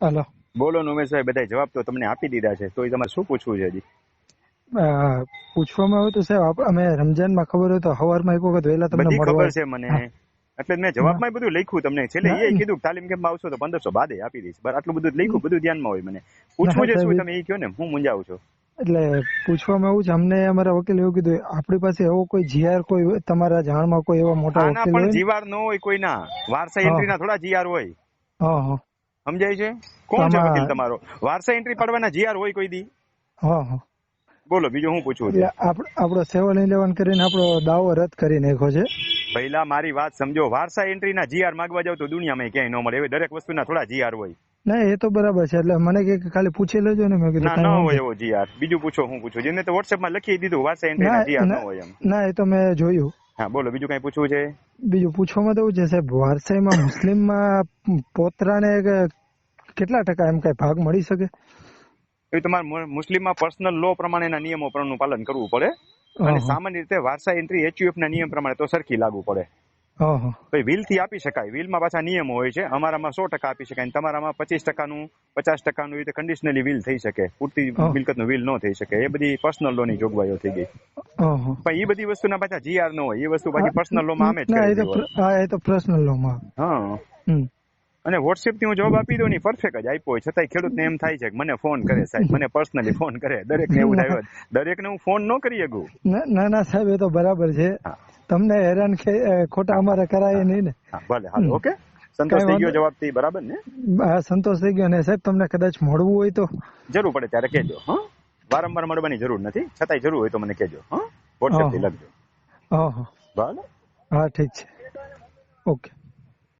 હાલો. બોલો મેં ઉમેશભાઈ બધા જવાબ તો તમને આપી દીધા છે તો તમારે શું પૂછવું છે હજી? પૂછવામાં આવ્યું તો સાહેબ અમે રમજાનમાં ખબર હોય તો સવારમાં એક વખત વહેલા તમને ખબર છે મને. એટલે મેં જવાબમાં બધું લખ્યું તમને. છેલ્લે એ કીધું તાલીમ કેમ્પમાં આવશો તો પંદરસો બાદે આપી દઈશ. બરાબર આટલું બધું લખ્યું બધું ધ્યાનમાં હોય મને. પૂછવું છે શું તમે એ કહો ને હું મૂંઝાવું છું. એટલે પૂછવામાં એવું છે અમને અમારા વકીલ એવું કીધું આપણી પાસે એવો કોઈ જીઆર કોઈ તમારા જાણમાં કોઈ એવા મોટા વકીલ હોય? ને? જીવાર નો હોય કોઈના. વારસા હા. એન્ટ્રી ના થોડા જીઆર હોય. હા હા. સમજાય છે? કોણ છે વકીલ તમારો? વારસા એન્ટ્રી પાડવાના જીઆર હોય કોઈ દી? હા હા. બોલો બીજું હું પૂછવું છે? એટલે આપણો સેવન ઇલેવન કરીને આપણો દાવો રદ કરી નાખ્યો છે. પહેલા મારી વાત સમજો. વારસા એન્ટ્રી ના જીઆર માંગવા જાવ તો દુનિયામાં ક્યાંય ન મળે. એવી દરેક વસ્તુના થોડા જીઆર હોય. ના એ તો બરાબર છે. એટલે મને કે ખાલી પૂછી લેજો ને. મેં કીધું ના ન હોય એવો જીઆર. બીજું પૂછો હું પૂછું. જેને તો WhatsApp માં લખી દીધું વારસા એન્ટ્રી ના ના, જીઆર ન હોય એમ. ના એ તો મેં જોયું. હા બોલો બીજું કઈ પૂછવું છે? બીજું પૂછવામાં તો એવું છે સાહેબ વારસાઈમાં મુસ્લિમમાં પોતરાને કેટલા ટકા એમ કઈ ભાગ મળી શકે? એ તમારે મુ- મુસ્લિમમાં પર્સનલ લો પ્રમાણેના નિયમો પરનું પાલન કરવું પડે. અને સામાન્ય રીતે વારસા એન્ટ્રી એચયુએફ ના નિયમ પ્રમાણે તો સરખી લાગુ પડે. તો વિલથી આપી શકાય. વિલમાં પાછા નિયમો હોય છે. અમારામાં સો ટકા આપી શકાય. તમારામાં પચીસ ટકાનું પચાસ ટકાનું રીતે કન્ડિશનલી વિલ થઈ શકે. પૂરતી મિલકત મિલકતનું વિલ ન થઈ શકે. એ બધી પર્સનલ લોની જોગવાઈઓ થઈ ગઈ. પણ એ બધી વસ્તુ ના પાછા જીઆર નો હોય એ વસ્તુ પાછી પર્સનલ લો માં જ એ તો હા એ તો પર્સનલ લો માં. હા. અને વોટ્સએપથી હું જવાબ આપી દઉં ને પરફેક્ટ જ આપ્યો હોય. છતાંય ખેડૂતને એમ થાય છે કે મને ફોન કરે સાહેબ મને પર્સનલી ફોન કરે. દરેક ને એવું થાય દરેક ને હું ફોન ન કરી શકું. ના ના સાહેબ એ તો બરાબર છે. તમને હેરાન ખોટા અમારે કરાય નહીં ને. ભલે હાલ ઓકે. સંતોષ થઈ ગયો જવાબથી બરાબર ને? સંતોષ થઈ ગયો ને સાહેબ તમને કદાચ મળવું હોય તો. જરૂર પડે ત્યારે કહેજો હા? વારંવાર મળવાની જરૂર નથી. છતાંય જરૂર હોય તો મને કહેજો હા? વોટ્સએપથી લખજો. હા હા બરાબર? હા ઠીક છે. ઓકે.